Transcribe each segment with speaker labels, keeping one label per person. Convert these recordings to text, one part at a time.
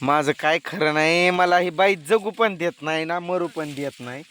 Speaker 1: माझं काय खरं नाही मला ही बाई जगू पण देत नाही ना मरू पण देत नाही.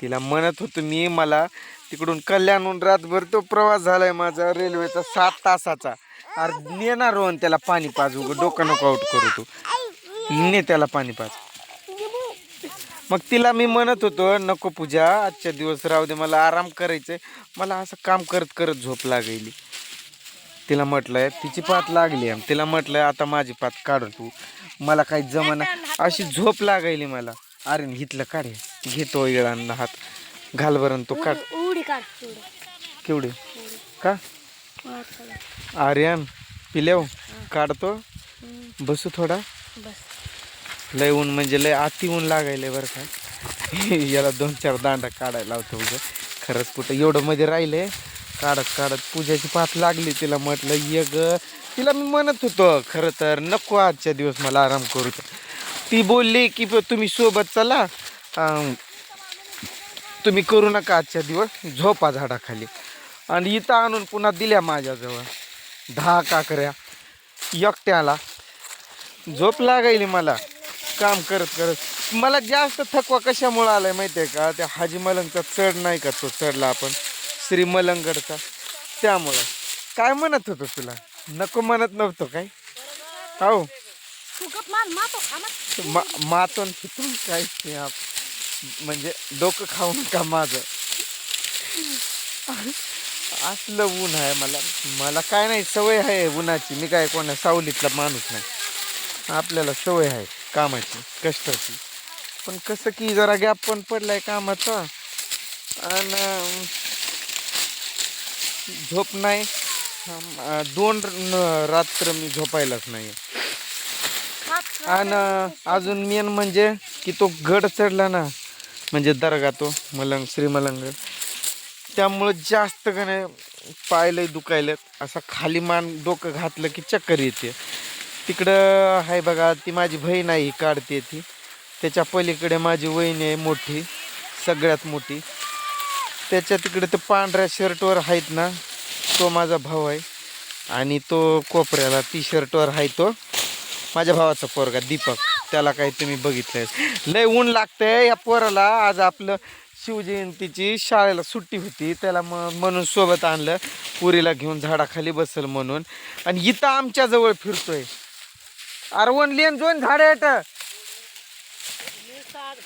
Speaker 1: तिला म्हणत होतो मी मला तिकडून कल्याणहून रातभर तो प्रवास झालाय माझा रेल्वेचा सात तासाचा. अरे नेणार रोहन त्याला पाणी पाज उगं डोकं नको आउट करू तू. ने त्याला पाणी पाज. मग तिला मी म्हणत होतो नको पूजा आजच्या दिवस राहू दे मला आराम करायचंय. मला असं काम करत करत झोप लागली तिला म्हटलंय तिची पात लागली आहे. तिला म्हटलंय आता माझी पात काढ तू. मला काही जमना. अशी झोप लागायली मला. अरे हितलं काढ. घेतो इळांना हात. घाल बरं तो काढ. केवढे? का? आर्यन पिलेव काढतो. बसू थोडा. लय ऊन म्हणजे लय अति ऊन लागायलंय बरं का. याला दोन चार दांडा काढायला लावतो उगं. खरंच कुठं एवढं मध्ये राहिलंय. काढत काढत पूजाची पाच लागली तिला. म्हटलं ये ग. तिला मी म्हणत होतो खरं तर नको आजच्या दिवस मला आराम करू ती बोलली की तुम्ही सोबत चला. तुम्ही करू नका आजच्या दिवस. झोपा झाडाखाली. आणि इथं आणून पुन्हा दिल्या माझ्याजवळ. दहा काकऱ्या एकट्याला. झोप लागायली मला. काम करत करत. मला जास्त थकवा कशामुळे आलाय माहिती आहे का? त्या हाजी मलंगचा चढ नाही का तो चढला आपण? श्री मलंगडचा. त्यामुळं. काय म्हणत होतो तुला? नको म्हणत नव्हतो काय? हो मा मातून फितून काय म्हणजे डोकं खाऊ नका माझं? असलं ऊन आहे मला. मला काय नाही सवय आहे उन्हाची. मी काय कोणा सावलीतला माणूस नाही. आपल्याला सवय आहे कामाची कष्टाची. पण कसं की जरा गॅप पण पडलाय कामाचा. आणि झोप नाही. दोन रात्र मी झोपायलाच नाही आणि अजून मेन म्हणजे की तो गड चढला ना म्हणजे दर्गा तो मलंग श्रीमलंग. त्यामुळं जास्त गणे पायलंय दुखायलं असा खाली मान डोकं घातलं की चक्कर येते. तिकडं आहे बघा ती माझी बहीण आहे काढते ती. त्याच्या पलीकडे माझी वहिनी आहे मोठी सगळ्यात मोठी. त्याच्या तिकडे ते पांढऱ्या शर्टवर आहेत ना तो माझा भाऊ आहे. आणि तो कोपऱ्याला टी शर्टवर आहे तो. माझ्या भावाचा पोरगा दीपक. त्याला काही तुम्ही बघितलंय. लय ऊन लागतंय या पोराला. आज आपलं शिवजयंतीची शाळेला सुट्टी होती. त्याला मग म्हणून सोबत आणलं. पुरीला घेऊन झाडाखाली बसल म्हणून. आणि इथं आमच्या जवळ फिरतोय. अरवण लेन दोन झाड आहेत.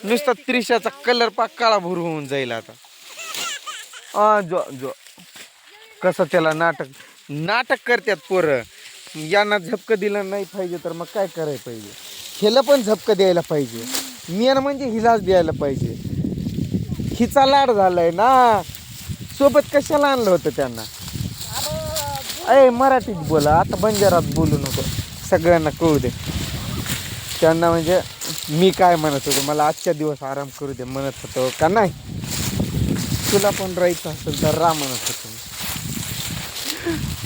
Speaker 1: नुसता त्रिशाचा कलर पाक काळा भुर होऊन जाईल आता. आ, जो जो. कसं त्याला नाटक नाटक करतात पोरं. यांना झपकं दिलं नाही पाहिजे तर मग काय करायला पाहिजे? हिला पण झपकं द्यायला पाहिजे. मेन म्हणजे हिलाच द्यायला पाहिजे. हिचा लाड झालाय ना. सोबत कशाला आणलं होतं त्यांना? अय मराठीत बोला. आता बंजारात बोलू नको. सगळ्यांना कळू दे. त्यांना म्हणजे मी काय म्हणत होतो? मला आजच्या दिवस आराम करू दे म्हणत होतो का नाही? तुला पण राहायचं असेल तर रा म्हणत होतो.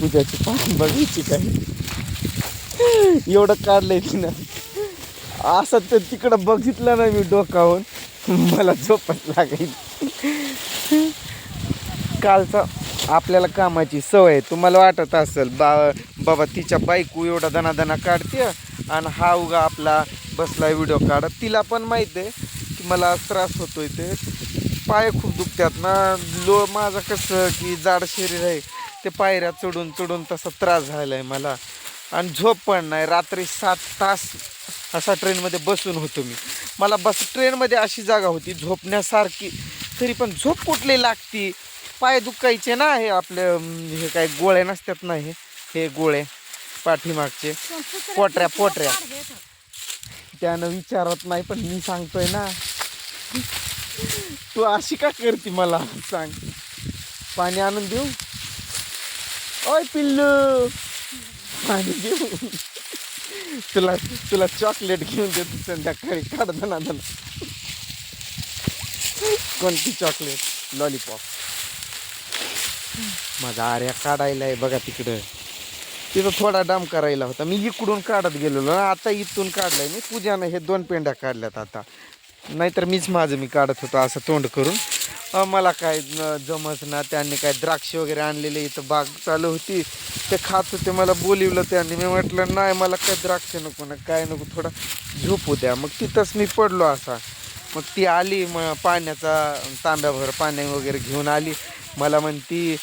Speaker 1: पूजाची पान बघायची काय? एवढं काढलंय तिनं. असं तर तिकडं बघितलं ना मी डोकावून. मला झोपत लागायची कालचा आपल्याला कामाची सवय आहे. तुम्हाला वाटत असेल बा बाबा तिच्या बायको एवढा दणादणा काढते आणि हा उगा आपला बसला व्हिडिओ काढत. तिला पण माहीत आहे की मला त्रास होतोय ते. पाय खूप दुखतात ना. लो माझं कसं की जाड शरीर आहे. ते पायऱ्या चढून चढून तसा त्रास झाला आहे मला. आणि झोप पण नाही. रात्री सात तास असा ट्रेनमध्ये बसून होतो मी. मला बस ट्रेनमध्ये अशी जागा होती झोपण्यासारखी. तरी पण झोप कुठली लागती? पाय दुखायचे ना हे आपले हे काय गोळे नसतात ना हे? हे गोळे पाठीमागचे. पोटऱ्या पोटऱ्या. त्यानं विचारत नाही पण मी सांगतोय ना. तू अशी का करते मला? सांग. पाणी आणून देऊ? ओय पिल्लू. पाणी देऊ तुला तुला चॉकलेट घेऊन देतो संध्याकाळी. काढताना दना कोणती चॉकलेट लॉलीपॉप माझा आर्या काढायला आहे बघा तिकडं. तिथं थोडा डाम करायला होता. मी इकडून काढत गेलेलो ना आता इथून काढलाय मी. पूजानं हे दोन पेंड्या काढल्यात आता. नाहीतर मीच माझं मी काढत होतो असं तोंड करून. मला काय न- जमत ना त्यांनी काय द्राक्ष वगैरे आणलेले इथं बाग चालू होती. ते खात होते मला बोलिवलं त्यांनी. मी म्हटलं नाही मला काय द्राक्ष नको ना काय नको थोडा झोपू द्या. मग तिथंच मी पडलो असा. मग ती आली मग पाण्याचा तांब्याभर पाणी वगैरे घेऊन आली. मला म्हणती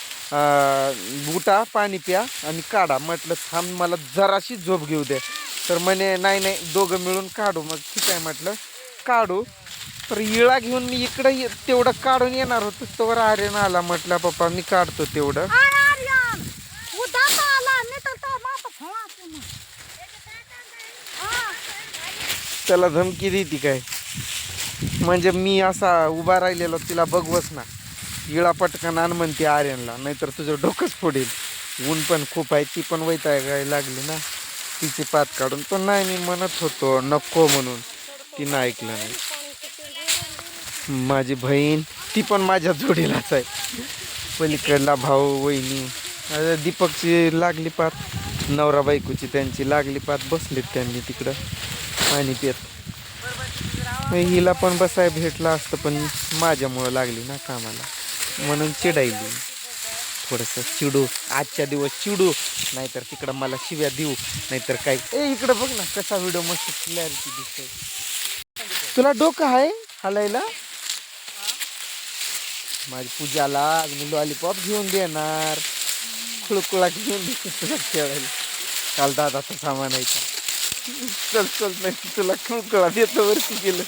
Speaker 1: बुटा पाणी प्या आणि काढा. म्हटलं थांब मला जराशी झोप घेऊ दे. तर म्हणे नाही नाही दोघं मिळून काढू. मग ठीक आहे म्हटलं काढू. तर इळा घेऊन मी इकडं ये- तेवढं काढून येणार होतो. तोवर आर्यन आला म्हटलं पप्पा मी काढतो तेवढं. त्याला धमकी देती काय? म्हणजे मी असा उभा राहिलेलो तिला बघवच ना. इळा पटकन आण म्हणते आर्यनला नाहीतर तुझं डोकंच फोडेल. ऊन पण खूप आहे ती पण वैतागायला लागली ना. तिची पात काढून पण नाही मी म्हणत होतो नको म्हणून. तिनं ऐकलं नाही. माझी बहीण ती पण माझ्या जोडीलाच आहे. पलीकडला भाऊ वहिनी दीपकची लागली पात नवरा बायकोची त्यांची लागली पात बसलीत त्यांनी तिकडं. पाणी पेत. मग हिला पण बसाय भेटलं असतं पण माझ्यामुळं लागली ना कामाला. म्हणून चिडायली. थोडंसं चिडू. आजच्या दिवस चिडू. नाहीतर तिकडं मला शिव्या देऊ. नाहीतर काय. ए इकडं बघ ना कसा व्हिडिओ मस्त क्लॅरिटी दिसतोय. तुला डोकं आहे हलायला? माझी पूजाला आज मी लॉलीपॉप घेऊन देणार. खुळकुळा घेऊन तुला खेळायला काल दादाचा सामान आहे का? चल चल नाही तुला खुळकुळा देतो वरती गेलं.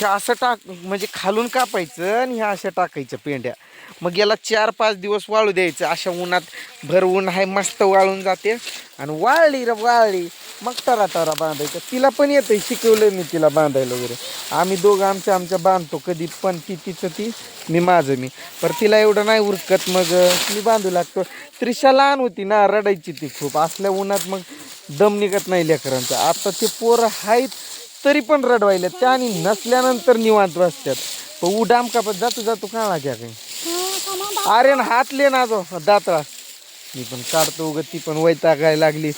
Speaker 1: हे असं टाक म्हणजे खालून कापायचं आणि ह्या अशा टाकायच्या पेंड्या. मग याला चार पाच दिवस वाळू द्यायचं. अशा उन्हात भर ऊन आहे मस्त वाळून जाते. आणि वाळली रे वाळली. मग टरा टरा बांधायचं. तिला पण येतं शिकवलं मी तिला बांधायला वगैरे. आम्ही दोघं आमच्या आमच्या बांधतो कधी पण ती तिचं ती मी माझं मी. पर तिला एवढं नाही उरकत मग मी बांधू लागतो. त्रिशा लहान होती ना रडायची ती खूप. असल्या उन्हात मग दम निघत नाही लेकरांचं. आता ते पोरं आहेत तरी पण रडवायला त्या आणि नसल्यानंतर निवांत बसतात पण उडाम कापत जातो जातो का लाग्या काही. अरे न हातले ना जो दातळा. मी पण काढतो उगत ती पण वैतागायला लागली.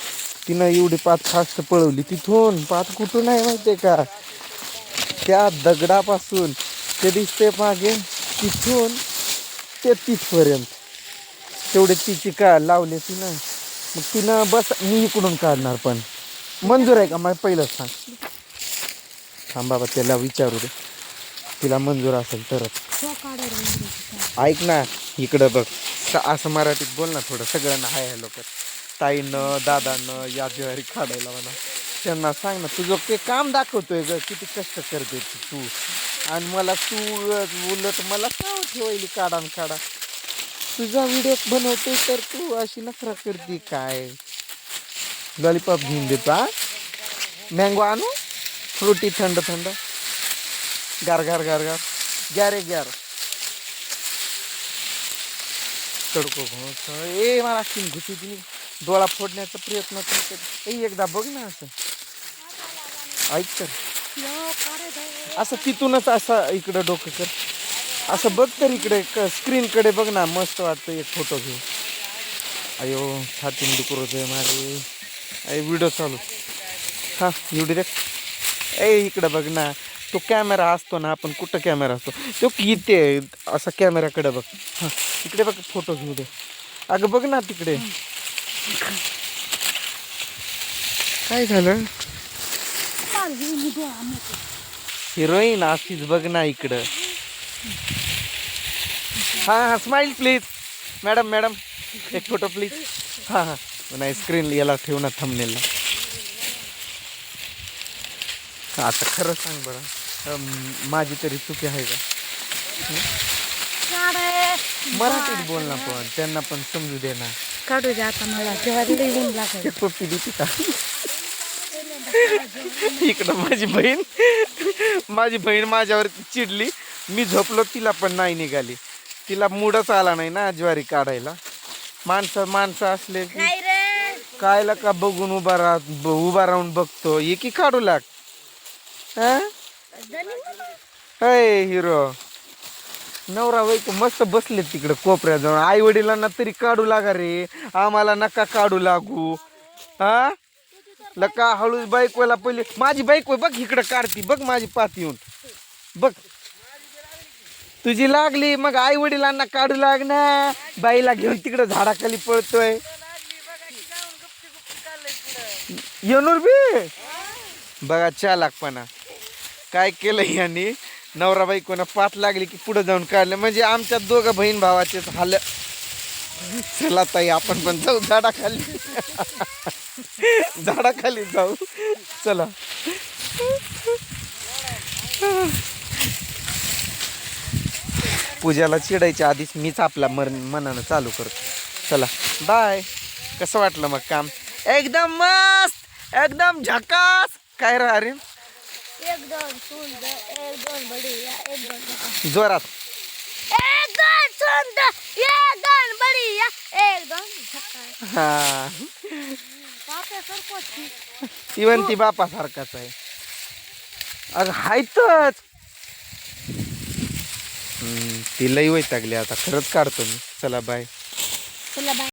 Speaker 1: तिनं एवढी पात फास्ट पळवली. तिथून पात कुठून आहे माहितीये का? त्या दगडापासून ते दिसते मागे तिथून ते तिथपर्यंत. तेवढे तिची का लावले तिनं. मग तिनं बस मी इकडून काढणार पण. मंजूर आहे का? मला पहिलंच सांग. थांब बाबा त्याला विचारू दे. तिला मंजूर असेल तरच. ऐक ना इकडं बघ. असं मराठीत बोल ना थोडं. सगळ्यांना हाय हॅलो कर. ताईनं दादानं या ज्वारी काढायला म्हणा. त्यांना सांग ना तुझं ते काम दाखवतोय ग किती कष्ट करते तू आणि मला तू उलट मला का ठेवायली काढा आणि काढा? तुझा व्हिडिओ बनवतोय तर तू अशी नखरा करते काय? लॉलीपॉप घेऊन देतो हा मँगो आणू. फ्रुटी थंड थंड. गार गार गार गार. ग्यारे ग्यार तडको घोस ए मला किन घुसी तिने डोळा फोडण्याचा प्रयत्न करते. ए एकदा बघ ना असं. ऐक तर. असं तिथूनच असं इकडं डोकं कर. असं बघ तर इकडे स्क्रीन कडे बघ ना मस्त वाटतं एक फोटो घेऊ अयो छातीन दुखत आहे मारे. अरे व्हिडिओ चालू. हां एवढी रे ए इकडं बघ ना तो कॅमेरा असतो ना आपण कुठं कॅमेरा असतो? तो इथे असा कॅमेराकडे बघ. हां इकडे बघ फोटो घेऊ दे. अगं बघ ना तिकडे. काय झालं. हिरोईन अशीच बघ ना इकडं. हा हा स्माइल प्लीज मॅडम मॅडम एक फोटो प्लीज हा हा. नाही स्क्रीन याला ठेवू ना थंबनेलला आता खरं सांग बरं. माझी तरी चुकी आहे का. मराठीत बोल ना पण त्यांना पण समजू दे ना.
Speaker 2: काढू दे आता मला. जेव्हा लागेल
Speaker 1: एक पप्पी देते का इकडं माझी बहीण माझी बहीण माझ्यावर चिडली. मी झोपलो तिला पण नाही निघाली. तिला मूडच आला नाही ना ज्वारी काढायला. माणसं माणसं असले की कायला का बघून उभा राह ब- उभा राहून बघतो? एकी काढू लाग. हय हिरो. नवरा बायको मस्त बसले तिकडे कोपऱ्याजवळ. आई वडिलांना तरी काढू लागा रे. आम्हाला नका काढू लागू. हा? लका हळूच बायकोला पहिले माझी बायको बघ इकडं काढती. बघ माझी पात येऊन. बघ. तुझी लागली मग आई वडिलांना काढू लाग बाईला घेऊन तिकडे झाडाखाली पळतोय. येणूर बी बघा चालाकपणा. काय केलं यांनी? नवरा बायकोनं पाठ लागली की पुढे जाऊन काढलं. म्हणजे आमच्या दोघं बहीण भावाचेच हाल. चला ताई आपण पण जाऊ झाडाखाली. झाडाखाली जाऊ. चला. पूजाला चिडायच्या आधीच मीच आपला मर मनानं चालू करतो. चला. बाय. कसं वाटलं मग काम? एकदम मस्त! एकदम झकास! काय रा अरे
Speaker 2: एकदम सुंदर. एक दोन बढिया एक दोन
Speaker 1: जोरात.
Speaker 2: एक दोन सुंदर एक दोन बढिया एक दोन झकास
Speaker 1: हा.
Speaker 2: बापरे
Speaker 1: ती म्हणती बापासारखाच आहे. अगं हायतच ती लई वैतागली आता. खरंच काढतो मी. चला बाय
Speaker 2: चला बाय